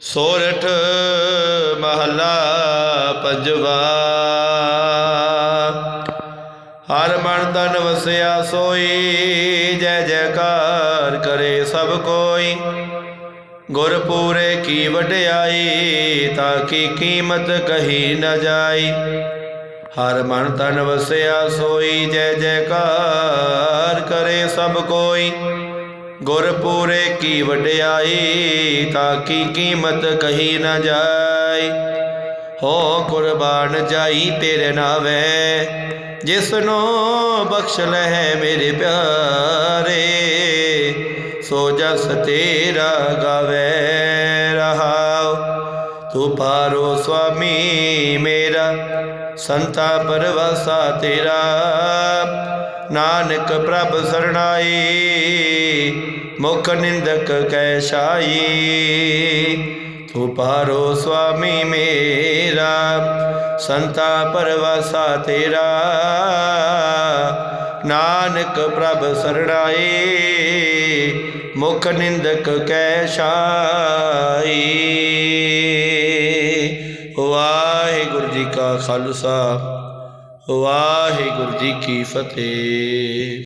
ਸੋਰਠ ਮਹੱਲਾ ਪੰਜਵਾ ਹਰ ਮਨ ਤਨ ਵਸਿਆ ਸੋਈ, ਜੈ ਜੈਕਾਰ ਕਰੇ ਸਭ ਕੋਈ। ਗੁਰ ਪੂਰੇ ਕੀ ਵਡਿਆਈ, ਤਾਂ ਕੀ ਕੀਮਤ ਕਹੀ ਨਾ ਜਾਈ। ਹਰ ਮਨ ਤਨ ਵਸਿਆ ਸੋਈ, ਜੈ ਜੈਕਾਰ ਕਰੇ ਸਭ ਕੋਈ। ਗੁਰਪੂਰੇ ਕੀ ਵਡਿਆਈ, ਤਾਂ ਕੀ ਕੀਮਤ ਕਹੀ ਨਾ ਜਾਈ? ਹੋ ਕੁਰਬਾਨ ਜਾਈ ਤੇਰੇ ਨਾਵੇ ਜਿਸ ਨੂੰ ਬਖਸ਼ ਲੈ ਮੇਰੇ ਪਿਆਰੇ, ਸੋ ਜਸ ਤੇਰਾ ਗਾਵੇ ਰਹਾਉ। ਤੂੰ ਪਾਰੋ ਸੁਆਮੀ ਮੇਰਾ, ਸੰਤਾ ਪਰਵਾਸਾ ਤੇਰਾ। ਨਾਨਕ ਪ੍ਰਭ ਸਰਣਾਈ, ਮੁਖ ਨਿੰਦਕ ਕੈ ਛਾਈ ਤੂੰ ਪਾਰੋ ਸੁਆਮੀ ਮੇਰਾ, ਸੰਤਾ ਪਰਵਾਸਾ ਤੇਰਾ। ਨਾਨਕ ਪ੍ਰਭ ਸਰਣਾਈ, ਮੁਖ ਨਿੰਦਕ ਕੈ ਛਾਈ ਵਾਹਿਗੁਰੂ ਜੀ ਕਾ ਖਾਲਸਾ। ਵਾਹਿਗੁਰੂ ਜੀ ਕੀ ਫਤਿਹ।